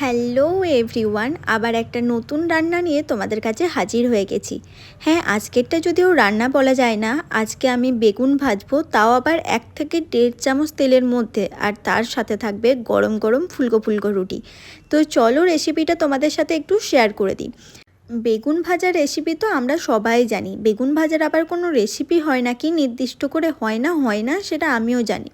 Hello everyone, আবার একটা নতুন রান্না নিয়ে তোমাদের কাছে হাজির হয়ে গেছি। হ্যাঁ আজকেরটা যদিও রান্না বলা যায় না, আজকে আমি বেগুন ভাজবো, তাও আবার এক থেকে দেড় চামচ তেলের মধ্যে, আর তার সাথে থাকবে গরম গরম ফুলকো ফুলকো রুটি। তো চলো রেসিপিটা তোমাদের সাথে একটু শেয়ার করে দিই। বেগুন ভাজার রেসিপি তো আমরা সবাই জানি, বেগুন ভাজার আবার কোনো রেসিপি হয় নাকি, নির্দিষ্ট করে হয় না হয় না, সেটা আমিও জানি।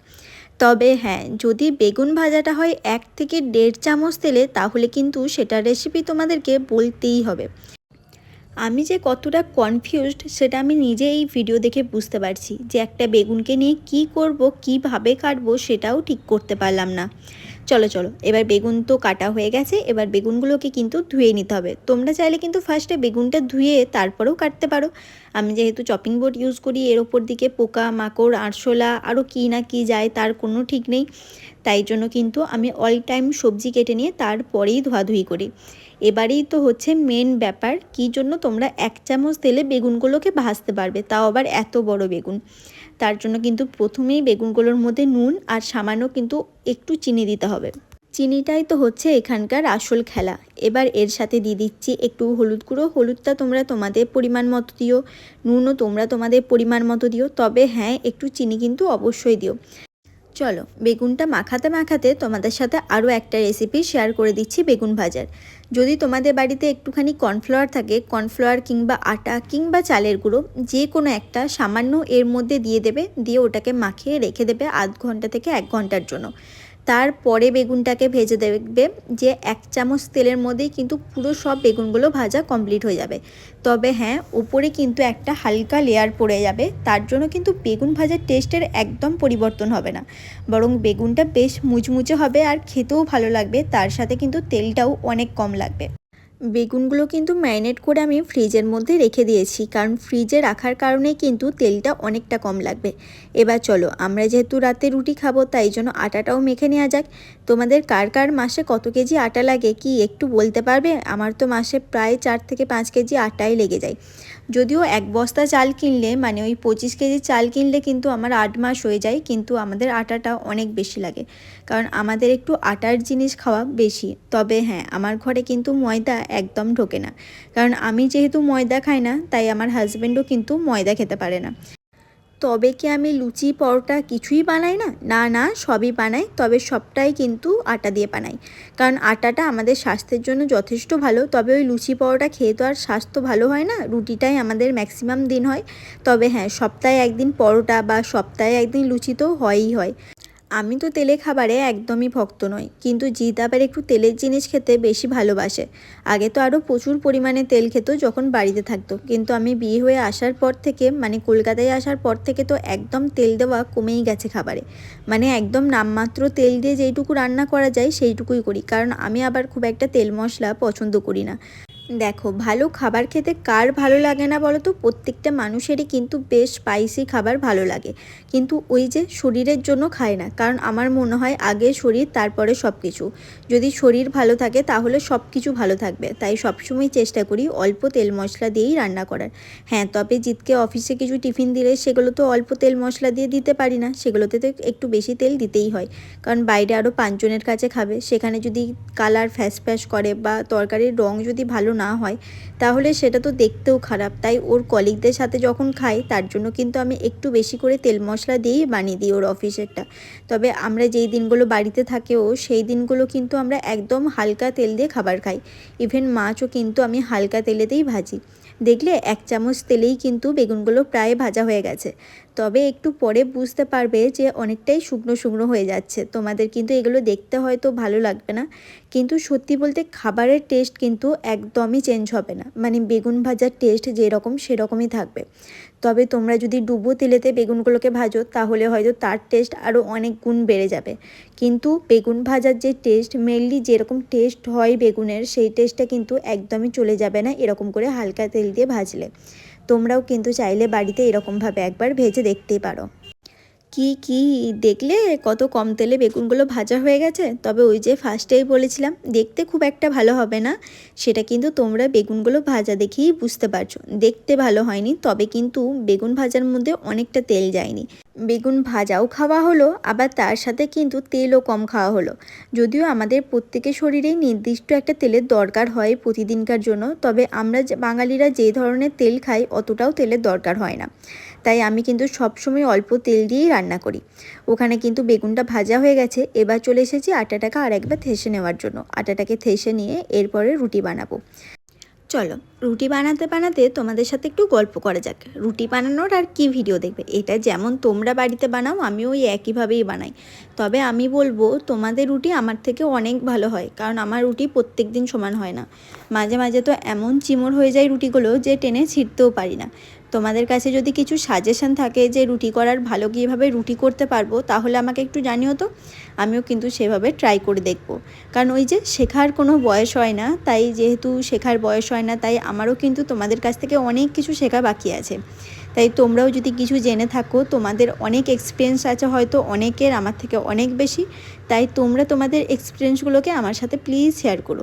তবে হ্যাঁ যদি বেগুন ভাজাটা হয় এক থেকে দেড় চামচ তেলে, তাহলে কিন্তু সেটা রেসিপি তোমাদেরকে বলতেই হবে। আমি যে কতটা কনফিউজড সেটা আমি নিজে এই ভিডিও দেখে বুঝতে পারছি যে একটা বেগুনকে নিয়ে কি করব, কীভাবে কাটবো, সেটাও ঠিক করতে পারলাম না। চলো চলো। এবার বেগুন তো কাটা হয়ে গেছে, এবার বেগুনগুলোকে কিন্তু ধুয়ে নিতে হবে। তোমরা চাইলে কিন্তু ফার্স্টে বেগুনটা ধুয়ে তারপরেও কাটতে পারো। আমি যেহেতু চপিং বোর্ড ইউজ করি, এর ওপর দিকে পোকা, মাকড়, আরশোলা আরও কী না কী যায়, তার কোনো ঠিক নেই। তাই জন্য কিন্তু আমি অল টাইম সবজি কেটে নিয়ে তারপরেই ধোয়াধুয়ি করি। এবারেই তো হচ্ছে মেন ব্যাপার কী জন্য তোমরা এক চামচ তেলে বেগুনগুলোকে ভাজতে পারবে। তাও আবার এত বড় বেগুন। তার জন্য কিন্তু প্রথমেই বেগুনগুলোর মধ্যে নুন আর সামান্য কিন্তু একটু চিনি দিতে হবে। চিনিটাই তো হচ্ছে এখানকার আসল খেলা। এবার এর সাথে দিয়ে দিচ্ছি একটু হলুদ গুঁড়ো। হলুদটা তোমরা তোমাদের পরিমাণ মতো দিও। নুনও তোমরা তোমাদের পরিমাণ মতো দিও। তবে হ্যাঁ একটু চিনি কিন্তু অবশ্যই দিও। চলো, বেগুনটা মাখাতে মাখাতে তোমাদের সাথে আরও একটা রেসিপি শেয়ার করে দিচ্ছি বেগুন ভাজার। যদি তোমাদের বাড়িতে একটুখানি কর্নফ্লাওয়ার থাকে কর্নফ্লাওয়ার কিংবা আটা কিংবা চালের গুঁড়ো, যে কোনো একটা সামান্য এর মধ্যে দিয়ে দেবে, দিয়ে ওটাকে মাখিয়ে রেখে দেবে আধ ঘণ্টা থেকে এক ঘণ্টার জন্য। তারপরে বেগুনটাকে ভেজে দেখবে যে এক চামচ তেলের মধ্যেই কিন্তু পুরো সব বেগুনগুলো ভাজা কমপ্লিট হয়ে যাবে। তবে হ্যাঁ উপরে কিন্তু একটা হালকা লেয়ার পড়ে যাবে, তার জন্য কিন্তু বেগুন ভাজার টেস্টের একদম পরিবর্তন হবে না। বরং বেগুনটা বেশ মুচমুচে হবে আর খেতেও ভালো লাগবে, তার সাথে কিন্তু তেলটাও অনেক কম লাগবে। বেগুনগুলো কিন্তু ম্যারিনেট করে আমি ফ্রিজের মধ্যে রেখে দিয়েছি, কারণ ফ্রিজে রাখার কারণে কিন্তু তেলটা অনেকটা কম লাগবে। এবার চলো, আমরা যেহেতু রাতে রুটি খাব, তাই জন্য আটাটাও মেখে নেওয়া যাক। তোমাদের কার কার মাসে কত কেজি আটা লাগে কি একটু বলতে পারবে? আমার তো মাসে প্রায় চার থেকে পাঁচ কেজি আটাই লেগে যায়। যদিও এক বস্তা চাল কিনলে মানে ওই পঁচিশ কেজি চাল কিনলে কিন্তু আমার আট মাস হয়ে যায়, কিন্তু আমাদের আটাটা অনেক বেশি লাগে। কারণ আমাদের একটু আটার জিনিস খাওয়া বেশি। তবে হ্যাঁ আমার ঘরে কিন্তু ময়দা একদম ঢোকে না। কারণ আমি যেহেতু ময়দা খাই না, তাই আমার হাজব্যান্ডও কিন্তু ময়দা খেতে পারে না। তবে কি আমি লুচি, পরোটা কিছুই বানাই না? না না, সবই বানাই, তবে সবটাই কিন্তু আটা দিয়ে বানাই। কারণ আটাটা আমাদের স্বাস্থ্যের জন্য যথেষ্ট ভালো, তবে ওই লুচি, পরোটা খেয়ে তো আর স্বাস্থ্য ভালো হয় না, রুটিটাই আমাদের ম্যাক্সিমাম দিন হয়। তবে হ্যাঁ সপ্তাহে একদিন পরোটা বা সপ্তাহে একদিন লুচি তো হয়ই হয়। আমি তো তেলে খাবারে একদমই ভক্ত নই, কিন্তু জিৎ আবার একটু তেলের জিনিস খেতে বেশি ভালোবাসে। আগে তো আরও প্রচুর পরিমাণে তেল খেত যখন বাড়িতে থাকতো, কিন্তু আমি বিয়ে হয়ে আসার পর থেকে মানে কলকাতায় আসার পর থেকে তো একদম তেল দেওয়া কমেই গেছে খাবারে। মানে একদম নামমাত্র তেল দিয়ে যেইটুকু রান্না করা যায় সেইটুকুই করি, কারণ আমি আবার খুব একটা তেল মশলা পছন্দ করি না। দেখো, ভালো খাবার খেতে কার ভালো লাগে না বলো তো? প্রত্যেকটা মানুষেরই কিন্তু বেশ স্পাইসি খাবার ভালো লাগে। কিন্তু ওই যে শরীরের জন্য খায় না। কারণ আমার মনে হয় আগে শরীর, তারপরে সব কিছু যদি শরীর ভালো থাকে, তাহলে সব কিছু ভালো থাকবে। তাই সবসময় চেষ্টা করি অল্প তেল মশলা দিয়েই রান্না করার। হ্যাঁ তবে জিতকে অফিসে কিছু টিফিন দিলে সেগুলো তো অল্প তেল মশলা দিয়ে দিতে পারি না। সেগুলোতে তো একটু বেশি তেল দিতেই হয়। কারণ বাইরে আরও পাঁচজনের কাছে খাবে। সেখানে যদি কালার ফ্যাস ফ্যাস করে বা তরকারির রং যদি ভালো না হয়, তাহলে সেটা তো দেখতেও খারাপ। তাই ওর কলিগদের সাথে যখন খাই, তার জন্য কিন্তু আমি একটু বেশি করে তেল মশলা দিয়েই বানিয়ে দিই ওর অফিসেরটা। তবে আমরা যেই দিনগুলো বাড়িতে থাকেও, সেই দিনগুলো কিন্তু আমরা একদম হালকা তেল দিয়ে খাবার খাই। ইভেন মাছও কিন্তু আমি হালকা তেলেতেই ভাজি। দেখলে এক চামচ তেলেই কিন্তু বেগুনগুলো প্রায় ভাজা হয়ে গেছে। তবে একটু পরে বুঝতে পারবে যে অনেকটাই শুকনো শুকনো হয়ে যাচ্ছে। তোমাদের কিন্তু এগুলো দেখতে হয়তো ভালো লাগবে না। কিন্তু সত্যি বলতে খাবারের টেস্ট কিন্তু একদমই চেঞ্জ হবে না। মানে বেগুন ভাজার টেস্ট যেরকম সেরকমই থাকবে। তবে তোমরা যদি ডুবো তেলেতে বেগুনগুলোকে ভাজো, তাহলে হয়তো তার টেস্ট আরও অনেক গুণ বেড়ে যাবে। কিন্তু বেগুন ভাজার যে টেস্ট মেনলি যেরকম টেস্ট হয় বেগুনের, সেই টেস্টটা কিন্তু একদমই চলে যাবে না এরকম করে হালকা তেল দিয়ে ভাজলে। তোমরাও কিন্তু চাইলে বাড়িতে এরকমভাবে একবার ভেজে দেখতেই পারো। কি কি দেখলে? কত কম তেলে বেগুনগুলো ভাজা হয়ে গেছে? তবে ওই যে ফার্স্টেই বলেছিলাম, দেখতে খুব একটা ভালো হবে না। সেটা কিন্তু তোমরা বেগুনগুলো ভাজা দেখেই বুঝতে পারছ। দেখতে ভালো হয়নি, তবে কিন্তু বেগুন ভাজার মধ্যে অনেকটা তেল যায়নি। বেগুন ভাজাও খাওয়া হলো, আবার তার সাথে কিন্তু তেলও কম খাওয়া হলো। যদিও আমাদের প্রত্যেকের শরীরেই নির্দিষ্ট একটা তেলের দরকার হয় প্রতিদিনকার জন্য, তবে আমরা বাঙালিরা যে ধরনের তেল খাই অতটাও তেলের দরকার হয় না। তাই আমি কিন্তু সবসময় অল্প তেল দিয়েই রান্না করি। ওখানে কিন্তু বেগুনটা ভাজা হয়ে গেছে, এবার চলে এসেছি আটাটাকে আর একবার থেসে নেওয়ার জন্য। আটাটাকে থেসে নিয়ে এরপরে রুটি বানাবো। চলো, রুটি বানাতে বানাতে তোমাদের সাথে একটু গল্প করা যাক। রুটি বানানোর আর কি ভিডিও দেখবে? এটা যেমন তোমরা বাড়িতে বানাও, আমিও ওই একইভাবেই বানাই। তবে আমি বলব, তোমাদের রুটি আমার থেকে অনেক ভালো হয়, কারণ আমার রুটি প্রত্যেক দিন সমান হয় না। মাঝে মাঝে তো এমন চিমড় হয়ে যায় রুটিগুলো যে টেনে ছিঁড়তেও পারি না। তোমাদের কাছে যদি কিছু সাজেশন থাকে যে রুটি করার ভালো কীভাবে রুটি করতে পারব, তাহলে আমাকে একটু জানিও তো। আমিও কিন্তু সেভাবে ট্রাই করে দেখব। কারণ ওই যে শেখার কোনো বয়স হয় না, তাই যেহেতু শেখার বয়স হয় না, তাই আমারও কিন্তু তোমাদের কাছ থেকে অনেক কিছু শেখা বাকি আছে। তাই তোমরাও যদি কিছু জেনে থাকো, তোমাদের অনেক এক্সপিরিয়েন্স আছে হয়তো অনেকের, আমার থেকে অনেক বেশি। তাই তোমরা তোমাদের এক্সপিরিয়েন্সগুলোকে আমার সাথে প্লিজ শেয়ার করো।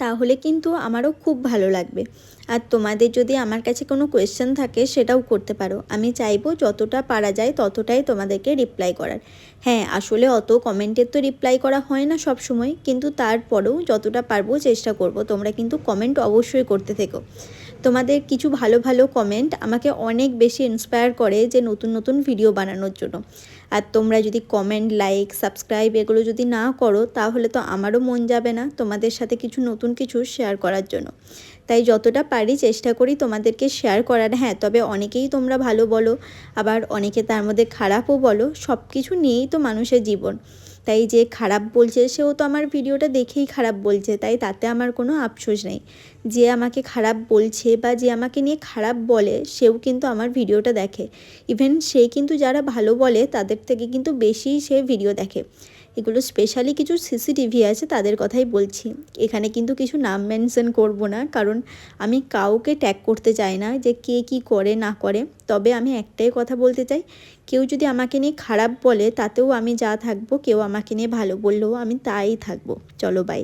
তাহলে কিন্তু আমারও খুব ভালো লাগবে। আর তোমাদের যদি আমার কাছে কোনো কোয়েশ্চেন থাকে, সেটাও করতে পারো। আমি চাইব যতটা পারা যায় ততটাই তোমাদেরকে রিপ্লাই করার। হ্যাঁ আসলে অত কমেন্টের তো রিপ্লাই করা হয় না সব সময় কিন্তু তারপরেও যতটা পারব চেষ্টা করব। তোমরা কিন্তু কমেন্ট অবশ্যই করতে থেকো। তোমাদের কিছু ভালো ভালো কমেন্ট আমাকে অনেক বেশি ইন্সপায়ার করে যে নতুন নতুন ভিডিও বানানোর জন্য। আর তোমরা যদি কমেন্ট লাইক সাবস্ক্রাইব এগুলো যদি না করো, তাহলে তো আমারও মন যাবে না তোমাদের সাথে কিছু নতুন কিছু শেয়ার করার জন্য। তাই যতটা পারি চেষ্টা করি তোমাদেরকে শেয়ার করার। হ্যাঁ তবে অনেকেই তোমরা ভালো বলো, আবার অনেকে তার মধ্যে খারাপও বলো সব কিছু নিয়েই তো মানুষের জীবন। তাই যে খারাপ বলছে, সেও তো আমার ভিডিওটা দেখেই খারাপ বলছে, তাই তাতে আমার কোনো আফসোস নেই। যে আমাকে খারাপ বলছে বা যে আমাকে নিয়ে খারাপ বলে, সেও কিন্তু আমার ভিডিওটা দেখে। ইভেন সে কিন্তু যারা ভালো বলে, তাদের থেকে কিন্তু বেশি সে ভিডিও দেখে। এগুলো স্পেশালি কিছু সিসিটিভি আছে, তাদের কথাই বলছি। এখানে কিন্তু কিছু নাম মেনশন করব না, কারণ আমি কাউকে ট্যাগ করতে চাই না যে কে কি করে, না করে। তবে আমি একটাই কথা বলতে চাই, কেউ যদি আমাকে নিয়ে খারাপ বলে, তাতেও আমি যা থাকব, কেউ আমাকে নিয়ে ভালো বললেও আমি তাই থাকব। চলো বাই